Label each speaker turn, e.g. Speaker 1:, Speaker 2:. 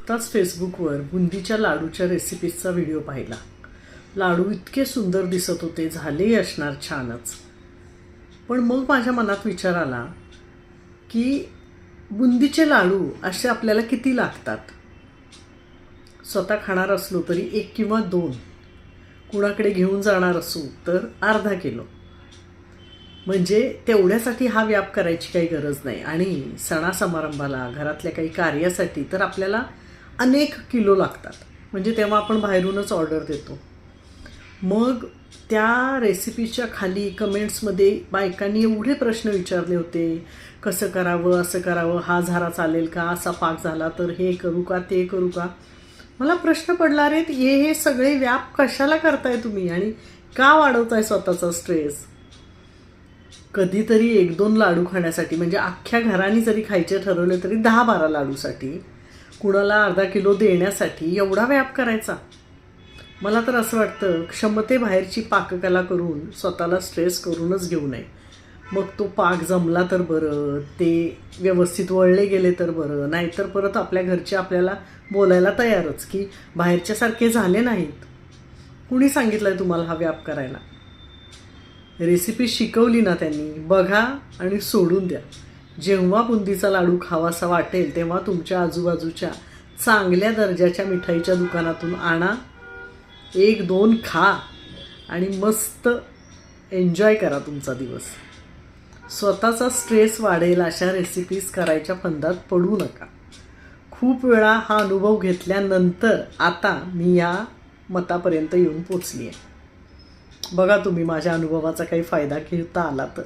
Speaker 1: आत्ताच फेसबुकवर बुंदीच्या लाडूच्या रेसिपीजचा व्हिडिओ पाहिला. लाडू इतके सुंदर दिसत होते झालेही असणार छानच. पण मग माझ्या मनात विचार आला की बुंदीचे लाडू असे आपल्याला किती लागतात? स्वतः खाणार असलो तरी एक किंवा दोन. कुणाकडे घेऊन जाणार असू तर अर्धा किलो. म्हणजे तेवढ्यासाठी हा व्याप करायची काही गरज नाही. आणि सणासमारंभाला घरातल्या काही कार्यासाठी तर आपल्याला अनेक किलो लागतात. म्हणजे तेव्हा आपण बाहेरूनच ऑर्डर देतो. मग त्या रेसिपीच्या खाली कमेंट्समध्ये बायकांनी एवढे प्रश्न विचारले होते. कसं करावं असं करावं हा झारा चालेल का असा पाक झाला तर हे करू का ते करू का? मला प्रश्न पडला रे हे हे सगळे व्याप कशाला करताय तुम्ही? आणि का वाढवताय स्वतःचा स्ट्रेस कधीतरी एक दोन लाडू खाण्यासाठी म्हणजे अख्ख्या घराने जरी खायचे ठरवले तरी दहा बारा लाडूसाठी कुणाला अर्धा किलो देण्यासाठी एवढा व्याप करायचा? मला तर असं वाटतं क्षमतेबाहेरची पाककला करून स्वतःला स्ट्रेस करूनच घेऊ नये. मग तो पाक जमला तर बरं ते व्यवस्थित वळले गेले तर बरं नाहीतर परत आपल्या घरचे आपल्याला बोलायला तयारच की बाहेरच्यासारखे झाले नाहीत. कुणी सांगितलं आहे तुम्हाला हा व्याप करायला? रेसिपी शिकवली ना त्यांनी बघा आणि सोडून द्या. जेव्हा बुंदीचा लाडू खावासा वाटेल तेव्हा तुमच्या आजूबाजूच्या चांगल्या दर्जाच्या मिठाईच्या दुकानातून आणा. एक दोन खा आणि मस्त एन्जॉय करा तुमचा दिवस. स्वतःचा स्ट्रेस वाढेल अशा रेसिपीज करायच्या फंदात पडू नका. खूप वेळा हा अनुभव घेतल्यानंतर आता मी या मतापर्यंत येऊन पोचली आहे बघा तुम्ही माझ्या अनुभवाचा काही फायदा घेता आला तर.